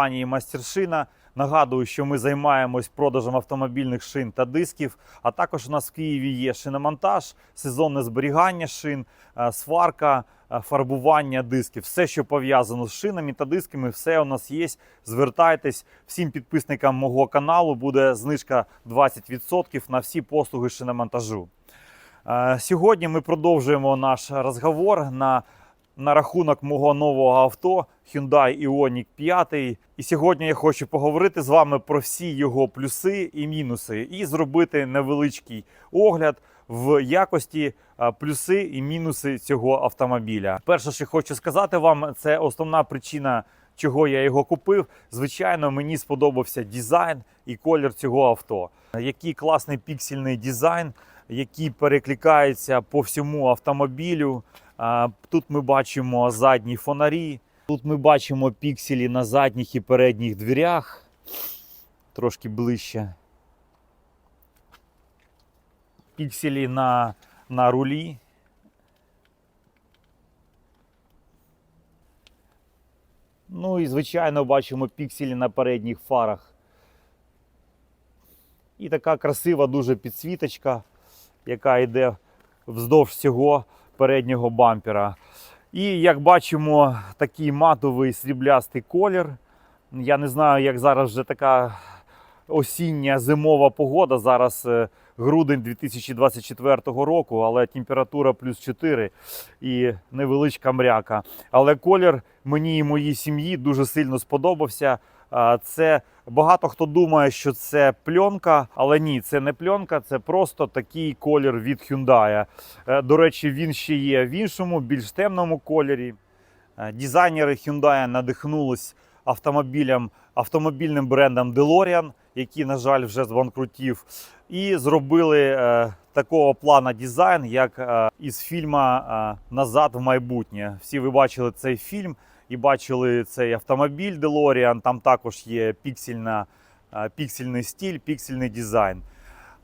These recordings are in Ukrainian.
Компанії Мастершина. Нагадую, що ми займаємось продажем автомобільних шин та дисків. А також у нас в Києві є шиномонтаж, сезонне зберігання шин, е, сварка, е, фарбування дисків. Все, що пов'язано з шинами та дисками, все у нас є. Звертайтесь всім підписникам мого каналу. Буде знижка 20% на всі послуги шиномонтажу. Е, Сьогодні ми продовжуємо наш розговор на, на рахунок мого нового авто Hyundai Ioniq 5. І сьогодні я хочу поговорити з вами про всі його плюси і мінуси, і зробити невеличкий огляд в якості плюси і мінуси цього автомобіля. Перше, що хочу сказати вам, це основна причина. Чого я його купив? Звичайно, мені сподобався дизайн і колір цього авто. Який класний піксельний дизайн, який перекликається по всьому автомобілю. Тут ми бачимо задні фонарі, тут ми бачимо пікселі на задніх і передніх дверях. Трошки ближче. Пікселі на, на рулі. Ну і звичайно бачимо пікселі на передніх фарах. І така красива дуже підсвіточка, яка йде вздовж всього переднього бампера. І як бачимо, такий матовий сріблястий колір. Я не знаю, як зараз вже така осіння зимова погода. Зараз е, грудень 2024 року, але температура плюс 4 і невеличка мряка. Але колір мені і моїй сім'ї дуже сильно сподобався. Це багато хто думає, що це пленка, але ні, це не пленка, це просто такий колір від Hyundai. Е, До речі, він ще є в іншому, більш темному кольорі. Е, Дизайнери Hyundai надихнулись автомобілем, автомобільним брендом DeLorean, який, на жаль, вже збанкрутів, і зробили е, такого плана дизайн, як із фільму е, Назад в майбутнє. Всі ви бачили цей фільм і бачили цей автомобіль DeLorean. Там також є піксельна, е, піксельний стиль, піксельний дизайн.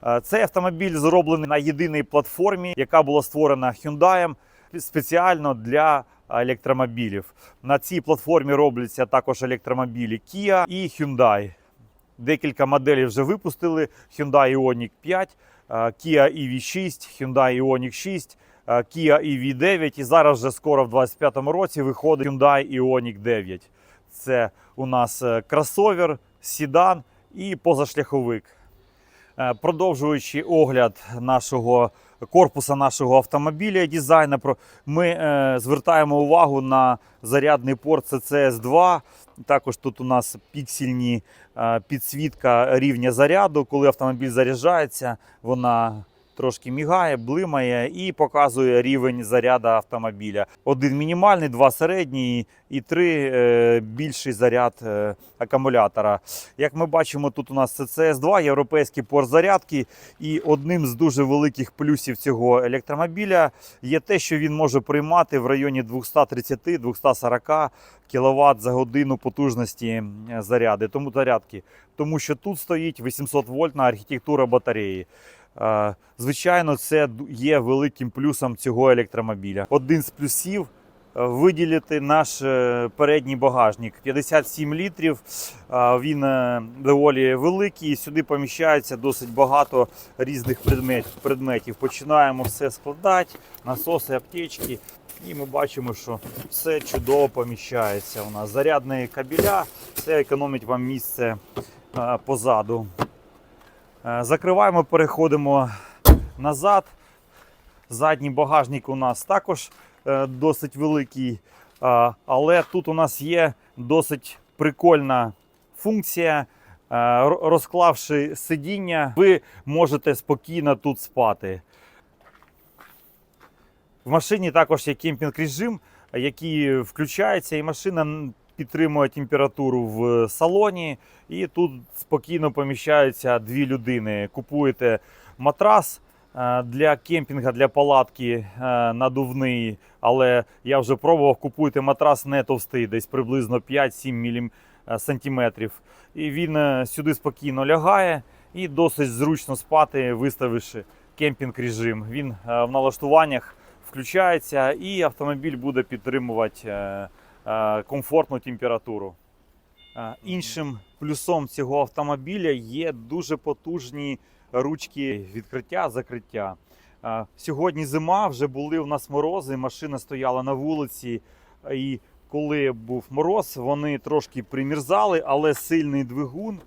Е, Цей автомобіль зроблений на єдиній платформі, яка була створена Hyundai спеціально для електромобілів. На цій платформі робляться також електромобілі Kia і Hyundai. Декілька моделей вже випустили: Hyundai Ioniq 5, е, Kia EV6, Hyundai Ioniq 6, е, Kia EV9 і зараз вже скоро в 2025 році виходить Hyundai Ioniq 9. Це у нас е, кросовер, седан і позашляховик. Е, Продовжуючи огляд нашого корпуса нашого автомобіля і дизайну, ми е, звертаємо увагу на зарядний порт CCS 2. Також тут у нас піксельні е, підсвітка рівня заряду. Коли автомобіль заряджається, вона трошки мігає, блимає і показує рівень заряду автомобіля. Один мінімальний, два середній і три е, більший заряд е, акумулятора. Як ми бачимо, тут у нас CCS 2 європейський порт зарядки. І одним з дуже великих плюсів цього електромобіля є те, що він може приймати в районі 230-240 кВт за годину потужності заряди. Тому зарядки. Тому що тут стоїть 800 вольтна архітектура батареї. Е, Звичайно, це є великим плюсом цього електромобіля. Один з плюсів е, виділити наш е, передній багажник 57 літрів. Він доволі великий. Сюди поміщається досить багато різних предметів. Починаємо все складати, насоси, аптечки. І ми бачимо, що все чудово поміщається. У нас зарядні кабеля, це економить вам місце позаду. Е, Закриваємо, переходимо назад. Задній багажник у нас також е, досить великий, але тут у нас є досить прикольна функція. Е, Розклавши сидіння, ви можете спокійно тут спати. В машині також є кемпінг режим, який включається, і машина підтримує температуру в салоні. І тут спокійно поміщаються дві людини. Купуєте матрас е, для кемпінга, для палатки е, надувний, але я вже пробував, купуйте матрас не товстий, десь приблизно 5-7 мілім, е, сантиметрів. І він сюди спокійно лягає і досить зручно спати, виставивши кемпінг режим. Він в налаштуваннях включається і автомобіль буде підтримувати комфортну температуру. Е, Іншим плюсом цього автомобіля є дуже потужні ручки відкриття, закриття. Е, Сьогодні зима, вже були у нас морози, машина стояла на вулиці, е, і коли був мороз, вони трошки примірзали, але сильний двигун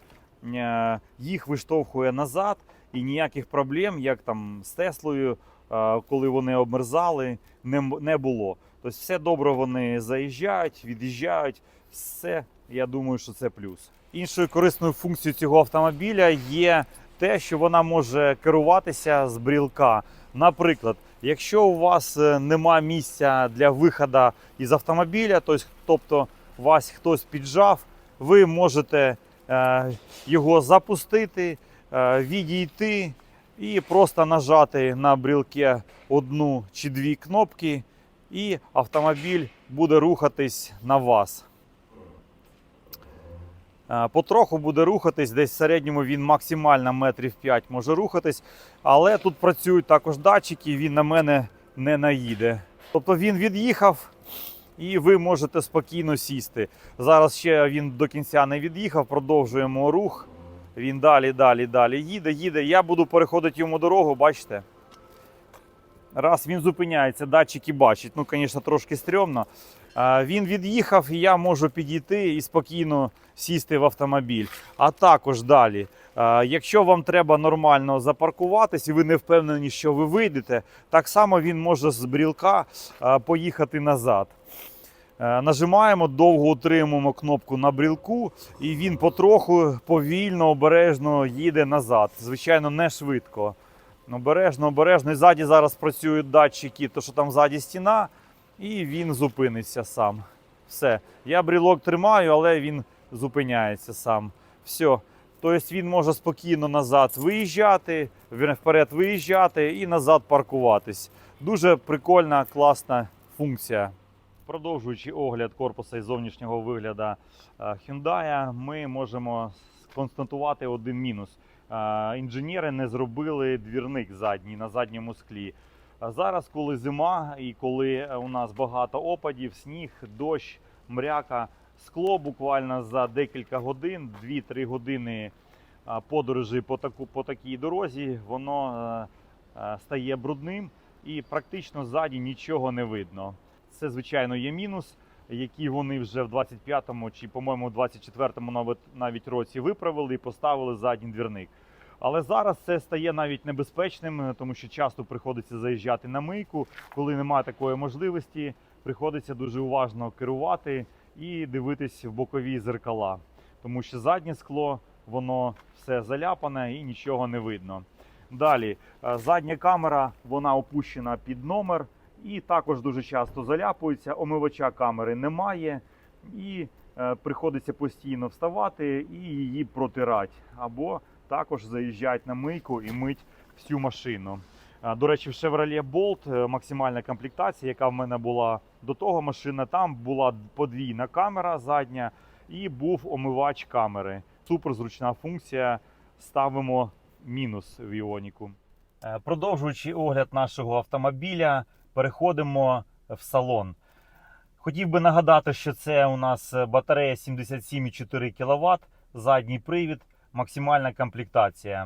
е, їх виштовхує назад, і ніяких проблем, як там з Теслою, е, коли вони обмерзали, не було. Тобто все добре вони заїжджають, від'їжджають. Все, я думаю, що це плюс. Іншою корисною функцією цього автомобіля є те, що вона може керуватися з брілка. Наприклад, якщо у вас е, нема місця для виходу із автомобіля, тобто- вас хтось піджав, ви можете е, його запустити, е, відійти і просто нажати на брілке одну чи дві кнопки, і автомобіль буде рухатись на вас. Е, Потроху буде рухатись, десь в середньому він максимально метрів 5 може рухатись, але тут працюють також датчики, він на мене не наїде. Тобто він від'їхав, і ви можете спокійно сісти. Зараз ще він до кінця не від'їхав, продовжуємо рух. Він далі, далі, далі їде, їде. Я буду переходити йому дорогу, бачите? Раз він зупиняється, датчики бачать. Ну, звісно, трошки стрьомно. Він від'їхав, і я можу підійти і спокійно сісти в автомобіль. А також далі, якщо вам треба нормально запаркуватись і ви не впевнені, що ви вийдете, так само він може з брілка поїхати назад. Нажимаємо, довго утримуємо кнопку на брілку, і він потроху повільно, обережно їде назад. Звичайно, не швидко. Обережно, обережно. І ззаді зараз працюють датчики, то що там ззаді стіна, і він зупиниться сам. Все. Я брілок тримаю, але він зупиняється сам. Все. Тобто він може спокійно назад виїжджати, вперед виїжджати і назад паркуватись. Дуже прикольна, класна функція. Продовжуючи огляд корпуса і зовнішнього вигляду е, Hyundai, ми можемо констатувати один мінус. Е, Інженери не зробили двірник задній на задньому склі. Зараз, коли зима і коли у нас багато опадів, сніг, дощ, мряка, скло буквально за декілька годин, 2-3 години подорожі по, таку, по такій дорозі, воно е, е, стає брудним і практично ззаді нічого не видно. Це, звичайно, є мінус, який вони вже в 25-му чи, по-моєму, в 24-му навіть, навіть році виправили і поставили задній двірник. Але зараз це стає навіть небезпечним, е, тому що часто приходиться заїжджати на мийку. Коли немає такої можливості, приходиться дуже уважно керувати і дивитись в бокові зеркала, тому що заднє скло воно все заляпане і нічого не видно. Далі е, задня камера вона опущена під номер і також дуже часто заляпується. Омивача камери немає, і е, приходиться постійно вставати і її протирати. Або також заїжджають на мийку і мить всю машину. До речі, в Chevrolet Bolt е, максимальна комплектація, яка в мене була до того машина, там була подвійна камера задня і був омивач камери. Супер зручна функція. Ставимо мінус в іоніку. Е, Продовжуючи огляд нашого автомобіля, переходимо в салон. Хотів би нагадати, що це у нас батарея 77,4 кВт, задній привід, максимальна комплектація.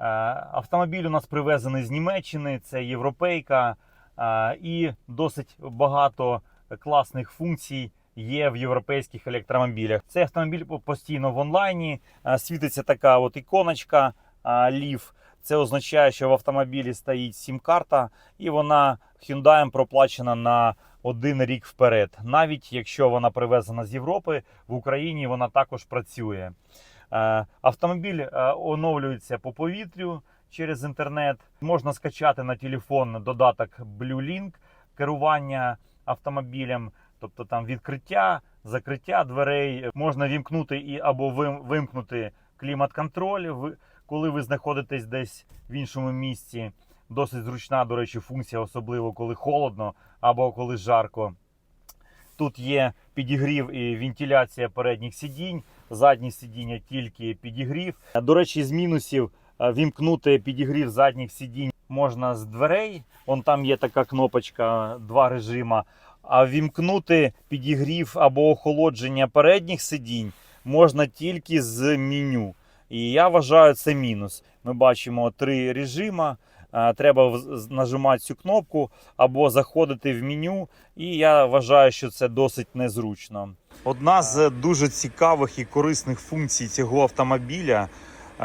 Е, Автомобіль у нас привезений з Німеччини, це європейка, е, і досить багато класних функцій є в європейських електромобілях. Цей автомобіль постійно в онлайні. е, Світиться така от іконочка Leaf. Це означає, що в автомобілі стоїть сім-карта, і вона Hyundai проплачена на один рік вперед. Навіть якщо вона привезена з Європи, в Україні вона також працює. Е, Автомобіль е, оновлюється по повітрю через інтернет. Можна скачати на телефон додаток BlueLink керування автомобілем, тобто там відкриття, закриття дверей. Можна вімкнути і або вимкнути клімат-контроль, коли ви знаходитесь десь в іншому місці. Досить зручна, до речі, функція, особливо коли холодно або коли жарко. Тут є підігрів і вентиляція передніх сидінь, задні сидіння тільки підігрів. До речі, з мінусів е, вімкнути підігрів задніх сидінь можна з дверей. Вон там є така кнопочка, два режима. А вімкнути підігрів або охолодження передніх сидінь можна тільки з меню. І я вважаю це мінус. Ми бачимо три режима. Е, Треба нажимати цю кнопку або заходити в меню, і я вважаю, що це досить незручно. Одна з дуже цікавих і корисних функцій цього автомобіля,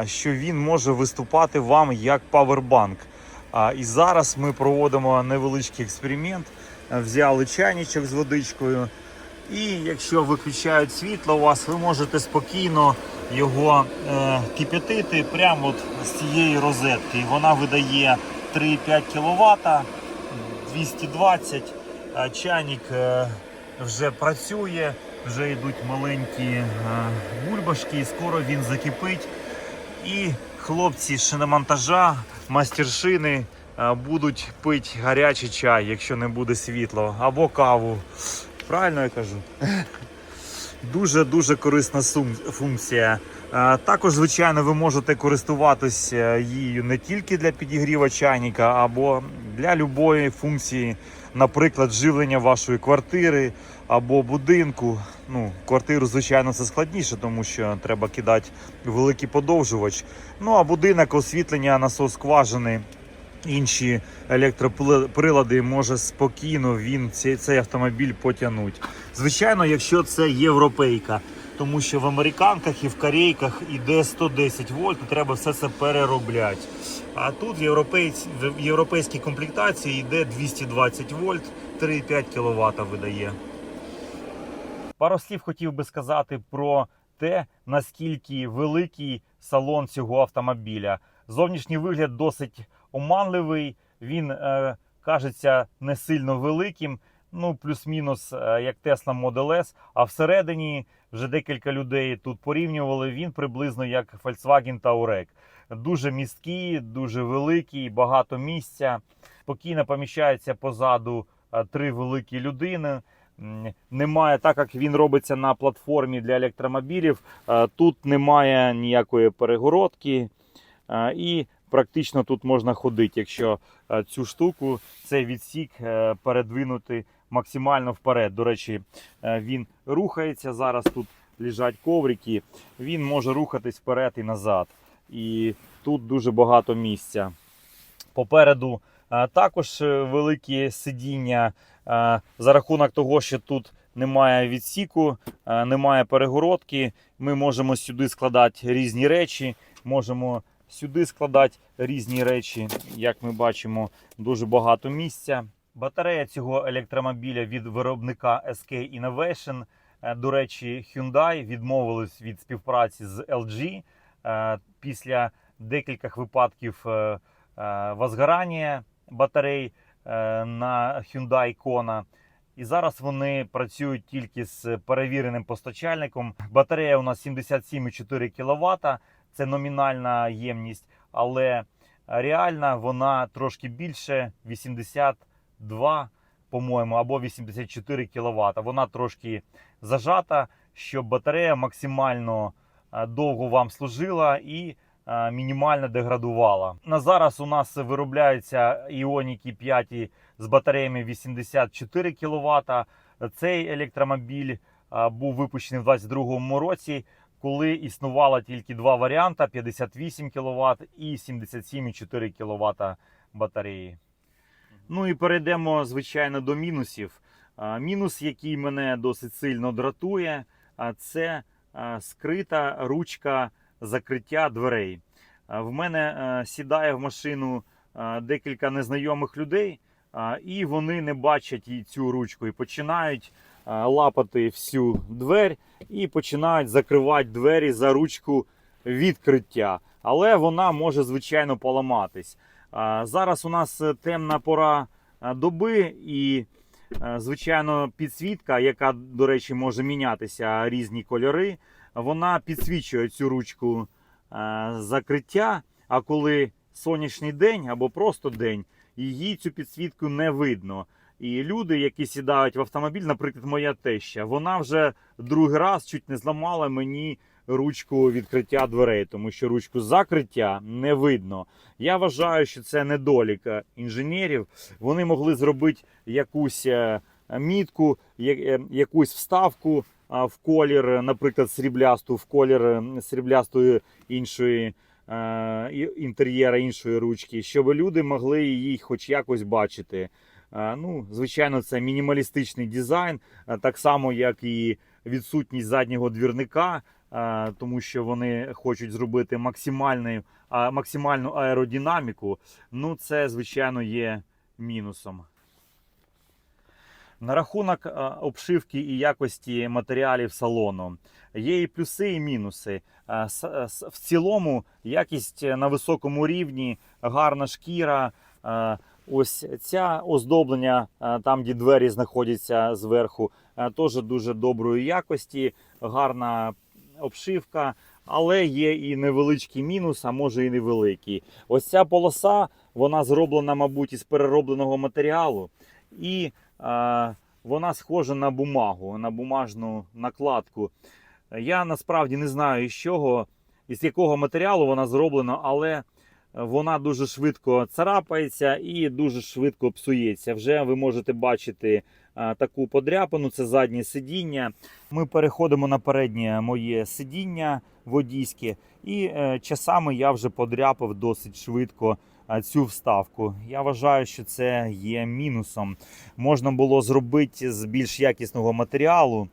що він може виступати вам як павербанк. І зараз ми проводимо невеличкий експеримент. Е, Взяли чайничок з водичкою. І якщо виключають світло у вас, ви можете спокійно його е, кип'ятити прямо от з цієї розетки. Вона видає 3,5 кВт, 220. А чайник е, вже працює, вже йдуть маленькі е, бульбашки, і скоро він закипить. І хлопці шиномонтажа, мастершини е, будуть пити гарячий чай, якщо не буде світла, або каву. Правильно я кажу? Дуже дуже корисна функція. Е, Також, звичайно, ви можете користуватися її не тільки для підігріва чайника, або для любої функції, наприклад, живлення вашої квартири або будинку. Ну, квартиру, звичайно, це складніше, тому що треба кидати великий подовжувач. Ну а будинок, освітлення, насос скважини, інші електроприлади може спокійно він цей, цей автомобіль потягнути. Звичайно, якщо це європейка, тому що в американках і в корейках іде 110 вольт, і треба все це переробляти. А тут європейсь... в європейській комплектації йде 220 вольт, 3,5 кВт видає. Пару слів хотів би сказати про те, наскільки великий салон цього автомобіля. Зовнішній вигляд досить оманливий, він е, кажеться не сильно великим, ну плюс-мінус е, як Tesla Model S, а всередині вже декілька людей тут порівнювали. Він приблизно як Volkswagen Touareg. Дуже місткий, дуже великий, багато місця. Спокійно поміщається позаду е, три великі людини. Немає, так як він робиться на платформі для електромобілів, е, тут немає ніякої перегородки. І практично тут можна ходити, якщо е, цю штуку, цей відсік е, передвинути максимально вперед. До речі, е, він рухається. Зараз тут лежать коврики. Він може рухатись вперед і назад. І тут дуже багато місця. Попереду також великі сидіння за рахунок того, що тут немає відсіку, немає перегородки. Ми можемо сюди складати різні речі, можемо сюди складати різні речі. Як ми бачимо, дуже багато місця. Батарея цього електромобіля від виробника SK Innovation. Е, До речі, Hyundai відмовились від співпраці з LG е, після декількох випадків е, возгорання батарей на Hyundai Kona. І зараз вони працюють тільки з перевіреним постачальником. Батарея у нас 77,4 кВт, це номінальна ємність, але реальна вона трошки більше 82, по-моєму, або 84 кВт. Вона трошки зажата, щоб батарея максимально е, довго вам служила і е, мінімально деградувала. На зараз у нас виробляються іоніки 5 з батареями 84 кВт. Цей електромобіль е, був випущений в 2022 році, коли існувало тільки два варіанти: 58 кВт і 77,4 кВт батареї. Ну і перейдемо, звичайно, до мінусів. Мінус, який мене досить сильно дратує, це скрита ручка закриття дверей. В мене сідає в машину декілька незнайомих людей, і вони не бачать цю ручку і починають лапати всю двері і починають закривати двері за ручку відкриття. Але вона може, звичайно, поламатись. Зараз у нас е, темна пора е, доби і, е, звичайно, підсвітка, яка, до речі, може мінятися різні кольори, вона підсвічує цю ручку е, закриття. А коли сонячний день або просто день, її цю підсвітку не видно. І люди, які сідають в автомобіль, наприклад, моя теща, вона вже другий раз чуть не зламала мені ручку відкриття дверей, тому що ручку закриття не видно. Я вважаю, що це недолік е, інженерів. Вони могли зробити якусь е, мітку, е, якусь вставку в колір, наприклад, сріблясту, в колір сріблястої іншої інтер'єра іншої ручки, щоб люди могли її хоч якось бачити. Е, Ну, звичайно, це мінімалістичний дизайн, е, так само, як і відсутність заднього двірника, е, тому що вони хочуть зробити максимальну, максимальну аеродинаміку. Ну, це, звичайно, є мінусом. На рахунок обшивки і якості матеріалів салону є і плюси, і мінуси. В цілому якість на високому рівні, гарна шкіра. Ось ця оздоблення, е, там, де двері знаходяться зверху, е, теж дуже доброї якості, гарна обшивка, але є і невеличкий мінус, а може і невеликий. Ось ця полоса, вона зроблена, мабуть, із переробленого матеріалу. І е, вона схожа на бумагу, на бумажну накладку. Я насправді не знаю, із чого, із якого матеріалу вона зроблена, але вона дуже швидко царапається і дуже швидко псується. Вже ви можете бачити е, таку подряпину, це заднє сидіння. Ми переходимо на переднє моє сидіння водійське, і е, часами я вже подряпав досить швидко е, цю вставку. Я вважаю, що це є мінусом. Можна було зробити з більш якісного матеріалу.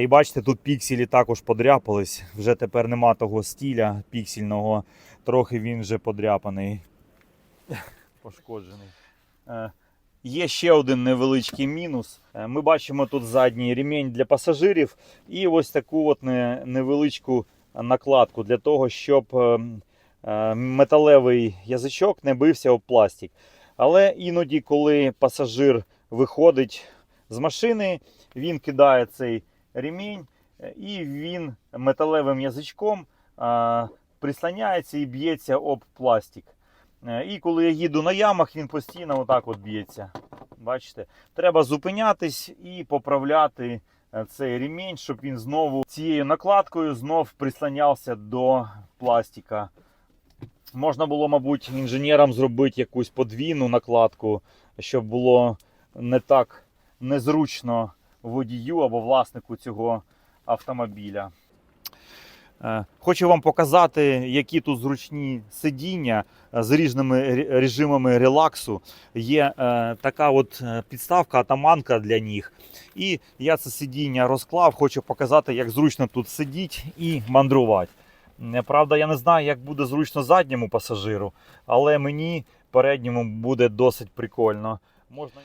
І бачите, тут пікселі також подряпались. Вже тепер нема того стіля піксельного. Трохи він вже подряпаний. Пошкоджений. Е, Є ще один невеличкий мінус. Е, Ми бачимо тут задній ремінь для пасажирів і ось таку от невеличку накладку для того, щоб е, е, металевий язичок не бився об пластик. Але іноді, коли пасажир виходить з машини, він кидає цей ремінь і він металевим язичком прислоняється і б'ється об пластик. Е, І коли я їду на ямах, він постійно отак от б'ється. Бачите, треба зупинятись і поправляти е, цей ремінь, щоб він знову цією накладкою знов прислонявся до пластика. Можна було, мабуть, інженерам зробити якусь подвійну накладку, щоб було не так незручно водію або власнику цього автомобіля. Е, Хочу вам показати, які тут зручні сидіння е, з різними режимами релаксу. Є е, така от підставка, атаманка для ніг. І я це сидіння розклав, хочу показати, як зручно тут сидіти і мандрувати. Правда, я не знаю, як буде зручно задньому пасажиру, але мені передньому буде досить прикольно. Можна...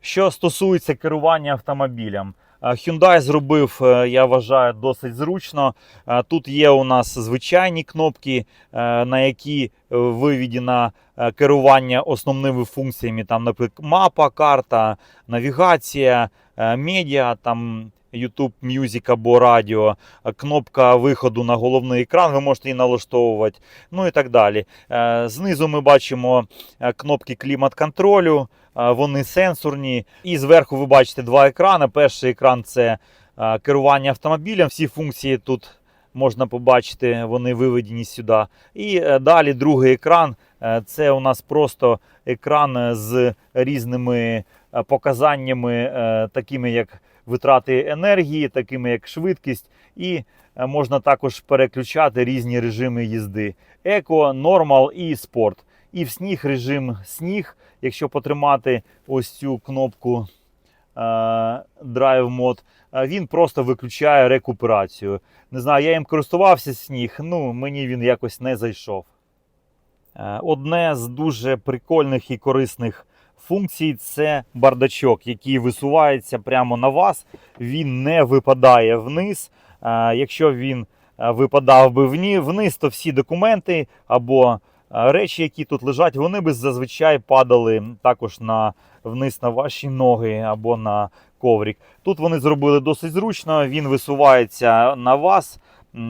Що стосується керування автомобілем, Hyundai зробив, е, я вважаю, досить зручно. Е, Тут є у нас звичайні кнопки, е, на які е, виведено е, керування основними функціями, там, наприклад, мапа, карта, навігація, е, медіа, там YouTube Music або радіо, е, кнопка виходу на головний екран, ви можете її налаштовувати, ну і так далі. Е, Знизу ми бачимо е, кнопки клімат-контролю, вони сенсорні. І зверху ви бачите два екрани. Перший екран це керування автомобілем. Всі функції тут можна побачити, вони виведені сюди. І далі другий екран це у нас просто екран з різними показаннями, такими як витрати енергії, такими як швидкість. І е, можна також переключати різні режими їзди: еко, нормал і спорт. І в сніг режим сніг. Якщо потримати ось цю кнопку е, Drive Mode, е, він просто виключає рекуперацію. Не знаю, я їм користувався сніг, ну мені він якось не зайшов. Е, Одне з дуже прикольних і корисних функцій це бардачок, який висувається прямо на вас. Він не випадає вниз. Е, Якщо він е, випадав би вниз, то всі документи або е, речі, які тут лежать, вони би зазвичай падали також на, вниз на ваші ноги або на коврик. Тут вони зробили досить зручно, він висувається на вас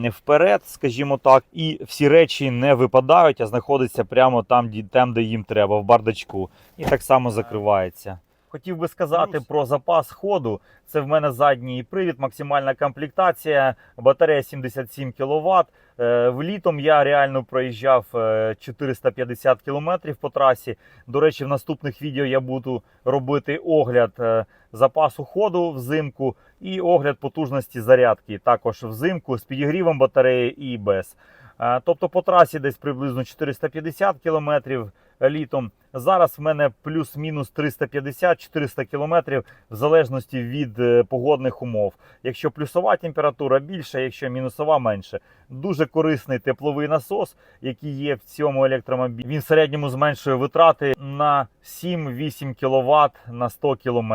вперед, скажімо так, і всі речі не випадають, а знаходяться прямо там, там, де їм треба, в бардачку. І так само закривається. Хотів би сказати про запас ходу. Це в мене задній привід, максимальна комплектація, батарея 77 кВт. Е, Влітом я реально проїжджав е, 450 кілометрів по трасі. До речі, в наступних відео я буду робити огляд е, запасу ходу взимку і огляд потужності зарядки також взимку з підігрівом батареї і без. Е, Тобто по трасі десь приблизно 450 кілометрів літом. Зараз в мене плюс-мінус 350-400 кілометрів в залежності від е, погодних умов. Якщо плюсова температура більша, якщо мінусова менше. Дуже корисний тепловий насос, який є в цьому електромобілі. Він в середньому зменшує витрати на 7-8 кВт на 100 км.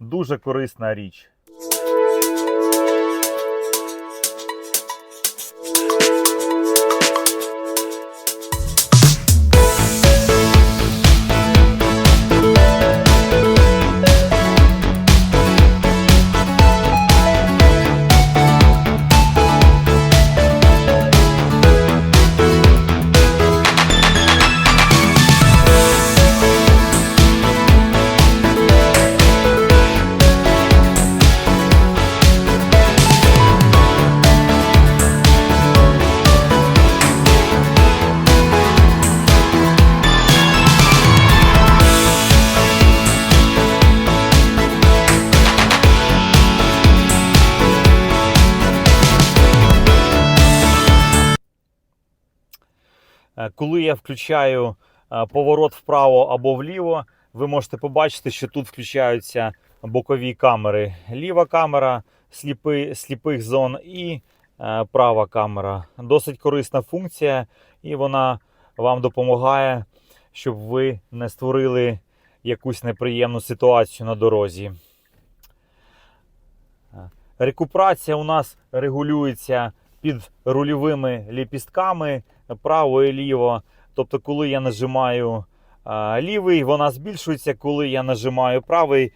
Дуже корисна річ. Коли я включаю е, поворот вправо або вліво, ви можете побачити, що тут включаються бокові камери. Ліва камера сліпи, сліпих зон і е, права камера. Досить корисна функція, і вона вам допомагає, щоб ви не створили якусь неприємну ситуацію на дорозі. Е, Рекуперація у нас регулюється під рульовими ліпістками право і ліво. Тобто, коли я нажимаю лівий, вона збільшується, коли я нажимаю правий,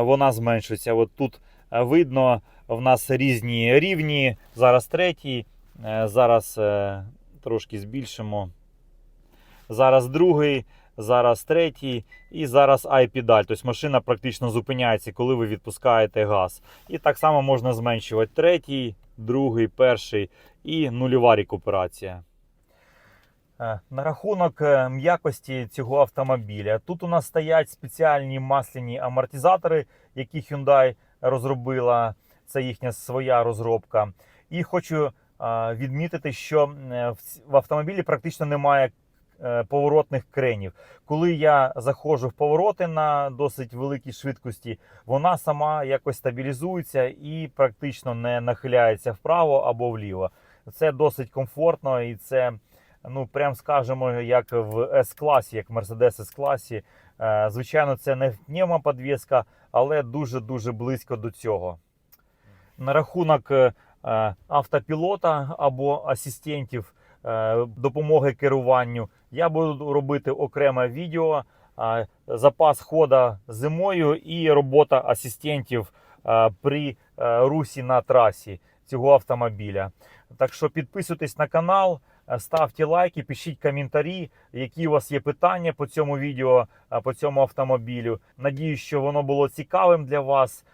вона зменшується. От тут видно, в нас різні рівні. Зараз третій, е, зараз е, трошки збільшимо. Зараз другий, зараз третій і зараз ай-педаль. Тобто машина практично зупиняється, коли ви відпускаєте газ. І так само можна зменшувати третій, другий, перший і нульова рекуперація. Е, На рахунок е, м'якості цього автомобіля. Тут у нас стоять спеціальні масляні амортизатори, які Hyundai розробила. Це їхня своя розробка. І хочу е, відмітити, що в автомобілі практично немає поворотних кренів. Коли я заходжу в повороти на досить великій швидкості, вона сама якось стабілізується і практично не нахиляється вправо або вліво. Це досить комфортно і це ну прям скажемо, як в S-класі, як в Mercedes S-класі. Е, Звичайно, це не пневмоподвіска, але дуже-дуже близько до цього. На рахунок е, е, автопілота або асистентів допомоги керуванню, я буду робити окреме відео. Запас хода зимою і робота асистентів при русі на трасі цього автомобіля. Так що підписуйтесь на канал, ставте лайки, пишіть коментарі, які у вас є питання по цьому відео, по цьому автомобілю. Надіюсь, що воно було цікавим для вас.